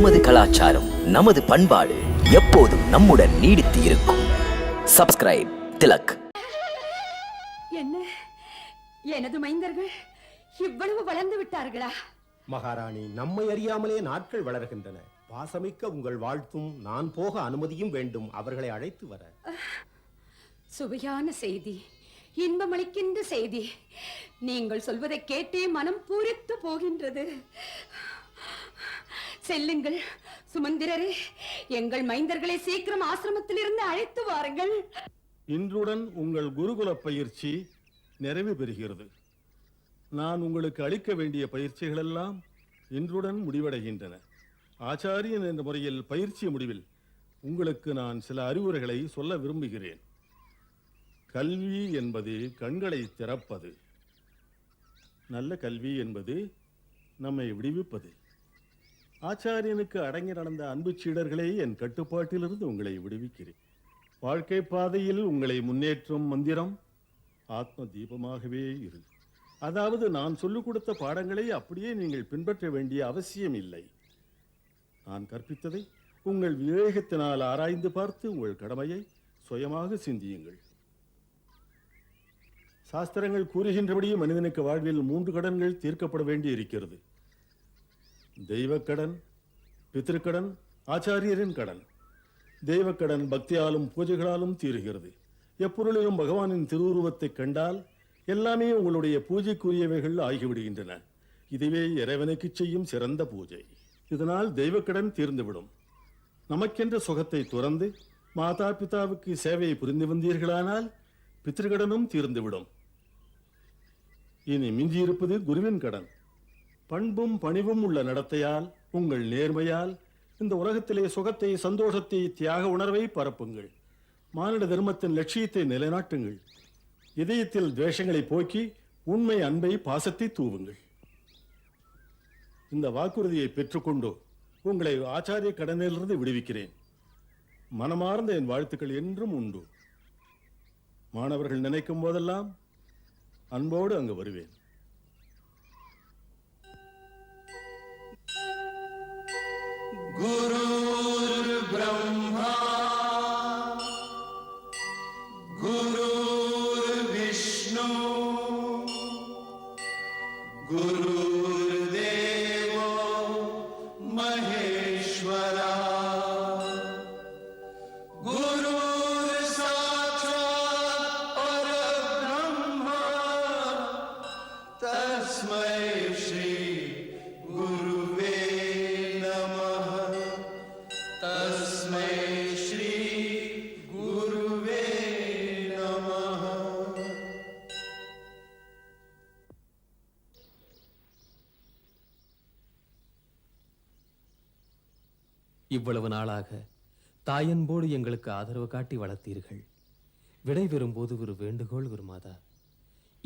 நமது கலாச்சாரம் நமது பண்பாடு எப்போதும் நம்முடன் நீடித்து இருக்கும். சப்ஸ்கிரைப் திலக். என்ன? எனது மைந்தர்கள் இவ்வளவு வளர்ந்து விட்டார்களா? மகாராணி நம்மை அறியாமலே நாட்கள் வளர்கின்றன. பாசமிக்க உங்கள் வாழ்த்தும் நான் போக அனுமதியும் வேண்டும். அவர்களை அழைத்து வர. சுவையான செய்தி. இன்பமளிக்கின்ற செய்தி. நீங்கள் சொல்வதை கேட்டே மனம் பூரித்து போகின்றது. செல்லுங்கள். சுமந்திரரே எங்கள் மைந்தர்களை சீக்கிரம் ஆசிரமத்திலிருந்து அழைத்து வாருங்கள். இன்றுடன் உங்கள் குருகுல பயிற்சி நிறைவு பெறுகிறது. நான் உங்களுக்கு அளிக்க வேண்டிய பயிற்சிகளெல்லாம் இன்றுடன் முடிவடைகின்றன. ஆச்சாரியன் என்ற முறையில் பயிற்சி முடிவில் உங்களுக்கு நான் சில அறிவுரைகளை சொல்ல விரும்புகிறேன். கல்வி என்பது கண்களை திறப்பது. நல்ல கல்வி என்பது நம்மை விடுவிப்பது. ஆச்சாரியனுக்கு அடங்கி நடந்த அன்பு சீடர்களே என் கட்டுப்பாட்டிலிருந்து உங்களை விடுவிக்கிறேன். வாழ்க்கை பாதையில் உங்களை முன்னேற்றும் மந்திரம் ஆத்ம தீபமாகவே இரு. அதாவது நான் சொல்லிக் கொடுத்த பாடங்களை அப்படியே நீங்கள் பின்பற்ற வேண்டிய அவசியம் இல்லை. நான் கற்பித்ததை உங்கள் விவேகத்தினால் ஆராய்ந்து பார்த்து உங்கள் கடமையை சுயமாக சிந்தியுங்கள். சாஸ்திரங்கள் கூறுகின்றபடி மனிதனுக்கு வாழ்வில் மூன்று கடன்கள் தீர்க்கப்பட வேண்டி இருக்கிறது தெய்வக்கடன் பித்திருக்கடன் ஆச்சாரியரின் கடன். தெய்வக்கடன் பக்தியாலும் பூஜைகளாலும் தீருகிறது. எப்பொருளிலும் பகவானின் திருவுருவத்தைக் கண்டால் எல்லாமே உங்களுடைய பூஜைக்குரியவைகள் ஆகிவிடுகின்றன. இதுவே இறைவனுக்கு செய்யும் சிறந்த பூஜை. இதனால் தெய்வக்கடன் தீர்ந்துவிடும். நமக்கென்ற சுகத்தை துறந்து மாதா பிதாவுக்கு சேவையை புரிந்து வந்தீர்களானால் பித்திருக்கடனும் தீர்ந்துவிடும். இனி மிஞ்சியிருப்பது குருவின் கடன். பண்பும் பணிவும் உள்ள நடத்தையால் உங்கள் நேர்மையால் இந்த உலகத்திலே சுகத்தை சந்தோஷத்தை தியாக உணர்வை பரப்புங்கள். மானிட தர்மத்தின் லட்சியத்தை நிலைநாட்டுங்கள். இதயத்தில் துவேஷங்களை போக்கி உண்மை அன்பை பாசத்தை தூவுங்கள். இந்த வாக்குறுதியை பெற்றுக்கொண்டு உங்களை ஆச்சாரிய கடனிலிருந்து விடுவிக்கிறேன். மனமார்ந்த என் வாழ்த்துக்கள் என்றும் உண்டு. மாணவர்கள் நினைக்கும் போதெல்லாம் அன்போடு அங்கு வருவேன். Guru இவ்வளவு நாளாக தாயன்போடு எங்களுக்கு ஆதரவு காட்டி வளர்த்தீர்கள். விடை போது ஒரு வேண்டுகோள் குருமாதா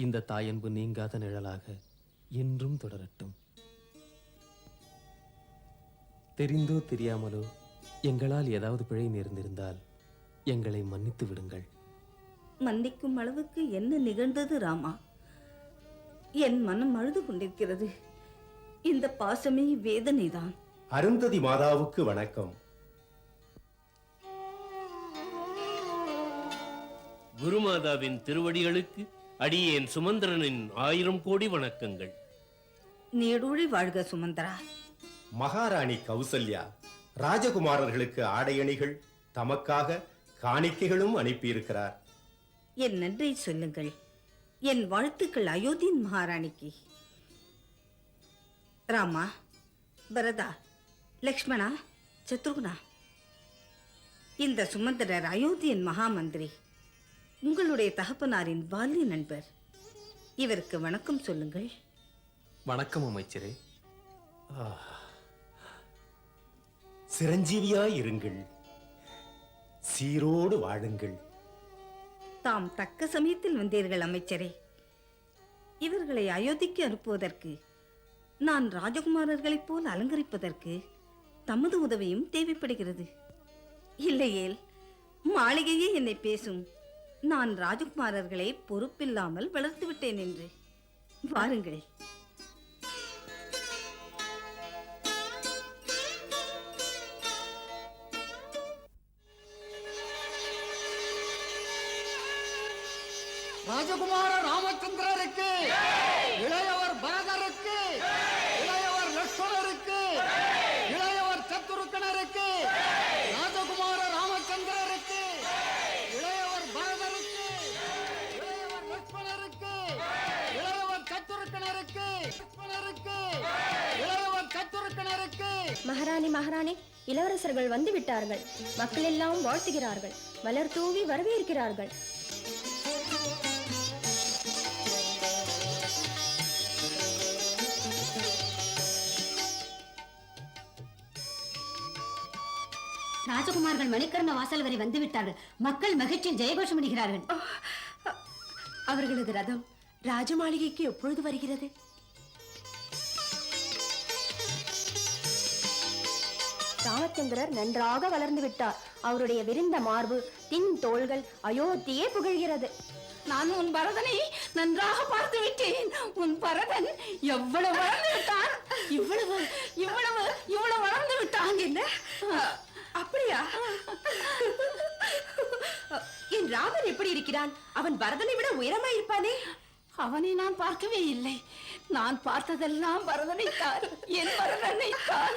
இந்த தாயன்பு நீங்காத நிழலாக என்றும் தொடரட்டும். தெரிந்தோ தெரியாமலோ எங்களால் ஏதாவது பிழை நேர்ந்திருந்தால் எங்களை மன்னித்து விடுங்கள். மன்னிக்கும் அளவுக்கு என்ன நிகழ்ந்தது ராமா? என் மனம் அழுது கொண்டிருக்கிறது. இந்த பாசமே வேதனைதான். அருந்ததி மாதாவுக்கு வணக்கம். குருமாதாவின் திருவடிகளுக்கு அடியேன் சுமந்திரனின் ஆயிரம் கோடி வணக்கங்கள். நீடூழி வாழ்க சுமந்தரா. மகாராணி கௌசல்யா ராஜகுமாரர்களுக்கு ஆடையணிகள் தமக்காக காணிக்கைகளும் அனுப்பியிருக்கிறார். என் நன்றை சொல்லுங்கள். என் வாழ்த்துக்கள் அயோத்தியின் மகாராணிக்கு. ராமா பரதா லக்ஷ்மணா சத்ருகுணா. இந்த சுமந்திரர் அயோத்தியின் மகாமந்திரி உங்களுடைய தகப்பனாரின் பால்ய நண்பர். இவருக்கு வணக்கம் சொல்லுங்கள். வணக்கம் அமைச்சரே. சிரஞ்சீவியாய் இருங்கள். சீரோடு வாழுங்கள். தாம் தக்க சமயத்தில் வந்தீர்கள் அமைச்சரே. இவர்களை அயோத்திக்கு அனுப்புவதற்கு நான் ராஜகுமாரர்களைப் போல் அலங்கரிப்பதற்கு தமது உதவியும் தேவைப்படுகிறது. இல்லையேல் மாளிகையே என்னை பேசும். நான் ராஜகுமாரர்களை பொறுப்பில்லாமல் வளர்த்துவிட்டேன் என்று. வாருங்கள். ராஜகுமார ராமச்சந்திரருக்கு இளைய மகாராணி மகாராணி இளவரசர்கள் வந்து விட்டார்கள். மக்கள் எல்லாம் வாழ்த்துகிறார்கள். மலர் தூவி வரவேற்கிறார்கள். ராஜகுமார்கள் மணிக்கர்ண வாசல் வரை வந்து விட்டார்கள். மக்கள் மகிழ்ச்சியில் ஜெயகோஷம் இடுகிறார்கள் அவர்களது ரதம் ராஜ மாளிகைக்கு எப்பொழுது வருகிறது? ராமச்சந்திரர் நன்றாக வளர்ந்து விட்டார். அவருடைய விரிந்த மார்பு தின் தோள்கள் அயோத்தியே புகழ்கிறது. நான் உன் பரதனை நன்றாக பார்த்து விட்டேன். உன் பரதன் எவ்வளவு வளர்ந்து விட்டான்? இவ்வளவு இவ்வளவு இவ்வளவு வளர்ந்து விட்டான் என்ன? அப்படியா? என் ராமன் எப்படி இருக்கிறான்? அவன் பரதனை விட உயரமா இருப்பானே? அவனை நான் பார்க்கவே இல்லை. நான் பார்த்ததெல்லாம் பரதனைத்தான். என் பரதனைத்தான்.